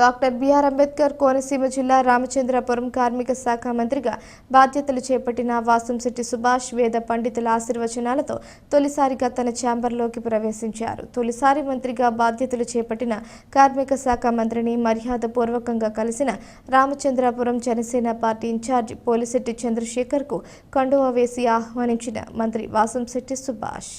Doctor BR Ambedkar Konaseema జిల్లా రామచంద్రపురం కార్మిక శాఖ మంత్రిగా బాధ్యతలు చేపట్టిన వాసంశెట్టి సుభాష్ వేద పండితుల ఆశీర్వచనాలతో తొలిసారిగా తన ఛాంబర్లోకి ప్రవేశించారు. తొలిసారి మంత్రిగా బాధ్యతలు చేపట్టిన కార్మిక శాఖ మంత్రిని మర్యాదపూర్వకంగా కలిసిన రామచంద్రపురం జనసేన పార్టీ ఇన్ఛార్జ్ పోలిశెట్టి చంద్రశేఖర్కు కండువా వేసి ఆహ్వానించిన మంత్రి వాసంశెట్టి సుభాష్.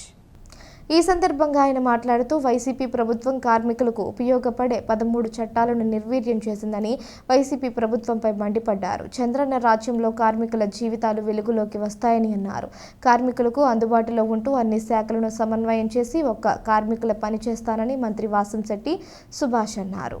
ఈ సందర్భంగా ఆయన మాట్లాడుతూ వైసీపీ ప్రభుత్వం కార్మికులకు ఉపయోగపడే పదమూడు చట్టాలను నిర్వీర్యం చేసిందని వైసీపీ ప్రభుత్వంపై మండిపడ్డారు. చంద్రన్న రాజ్యంలో కార్మికుల జీవితాలు వెలుగులోకి వస్తాయని అన్నారు. కార్మికులకు అందుబాటులో ఉంటూ అన్ని శాఖలను సమన్వయం చేసి ఒక్క కార్మికుల పని చేస్తానని మంత్రి వాసంశెట్టి సుభాష్ అన్నారు.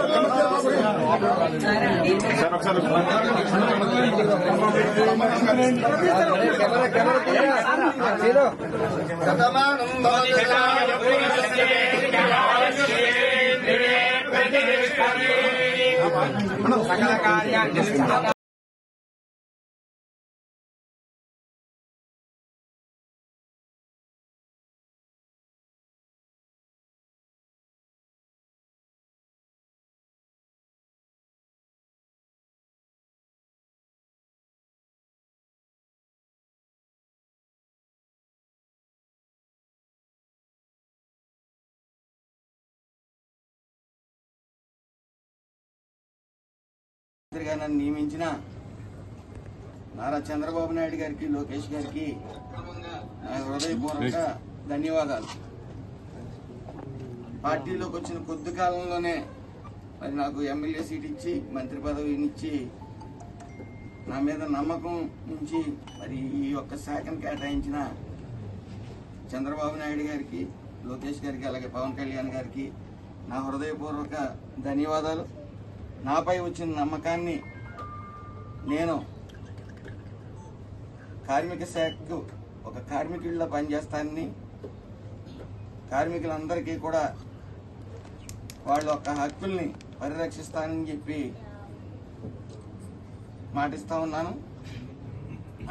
సార్ ఒకసారి సకల కార్యాన్ని మంత్రిగా నన్ను నియమించిన నారా చంద్రబాబు నాయుడు గారికి లోకేష్ గారికి నా హృదయపూర్వక ధన్యవాదాలు. పార్టీలోకి వచ్చిన కొద్ది కాలంలోనే మరి నాకు ఎమ్మెల్యే సీట్ ఇచ్చి మంత్రి పదవినిచ్చి నా మీద నమ్మకం నుంచి మరి ఈ యొక్క శాఖను కేటాయించిన చంద్రబాబు నాయుడు గారికి లోకేష్ గారికి అలాగే పవన్ కళ్యాణ్ గారికి నా హృదయపూర్వక ధన్యవాదాలు. నాపై వచ్చిన నమ్మకాన్ని నేను కార్మిక శాఖకు ఒక కార్మికుడిలో పనిచేస్తానని కార్మికులందరికీ కూడా వాళ్ళ యొక్క హక్కుల్ని పరిరక్షిస్తానని చెప్పి మాటిస్తూ ఉన్నాను.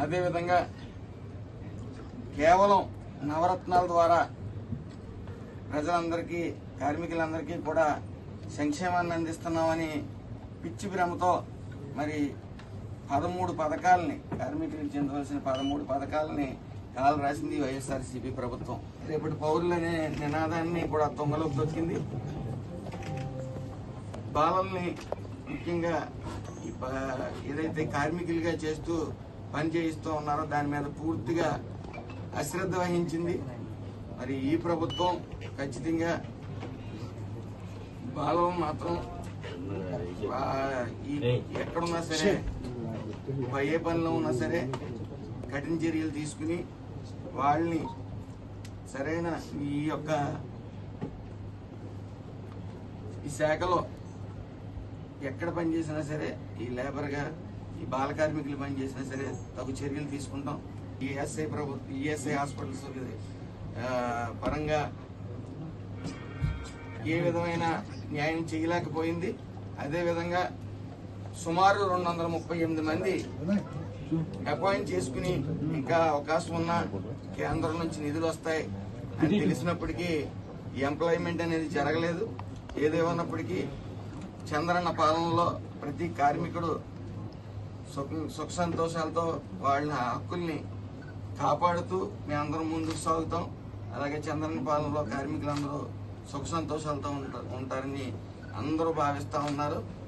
అదేవిధంగా కేవలం నవరత్నాల ద్వారా ప్రజలందరికీ కార్మికులందరికీ కూడా సంక్షేమాన్ని అందిస్తున్నామని పిచ్చి భ్రమతో మరి పదమూడు పథకాలని కార్మికులకు చెందవలసిన పదమూడు పథకాలని కాలు రాసింది వైఎస్ఆర్సీపీ ప్రభుత్వం. రేపటి పౌరులనే నినాదాన్ని కూడా తొంగలోకి దొక్కింది బాలల్ని ముఖ్యంగా ఏదైతే కార్మికులుగా చేస్తూ పని చేయిస్తూ ఉన్నారో దాని మీద పూర్తిగా అశ్రద్ధ వహించింది. మరి ఈ ప్రభుత్వం ఖచ్చితంగా బాలం మాత్రం ఎక్కడున్నా సరే ఏ పనిలో ఉన్నా సరే కఠిన చర్యలు తీసుకుని వాళ్ళని సరైన ఈ యొక్క ఈ శాఖలో ఎక్కడ పనిచేసినా సరే ఈ లేబర్గా ఈ బాల కార్మికులు పనిచేసినా సరే తగు చర్యలు తీసుకుంటాం. ఈఎస్ఐ ప్రభు ఈఎస్ఐ హాస్పిటల్స్ పరంగా ఏ విధమైన న్యాయం చేయలేకపోయింది. అదేవిధంగా సుమారు రెండు వందల ముప్పై ఎనిమిది మంది అపాయింట్ చేసుకుని ఇంకా అవకాశం ఉన్న కేంద్రం నుంచి నిధులు వస్తాయి. అని తెలిసినప్పటికీ ఎంప్లాయ్మెంట్ అనేది జరగలేదు. ఏదేమన్నప్పటికీ చంద్రన్న పాలనలో ప్రతి కార్మికుడు సుఖ సుఖ సంతోషాలతో వాళ్ళ హక్కుల్ని కాపాడుతూ మేమందరం ముందుకు సాగుతాం. అలాగే చంద్రన్న పాలనలో కార్మికులందరూ సుఖ సంతోషాలతో ఉంటా- ఉంటారని అందరూ భావిస్తూ ఉన్నారు.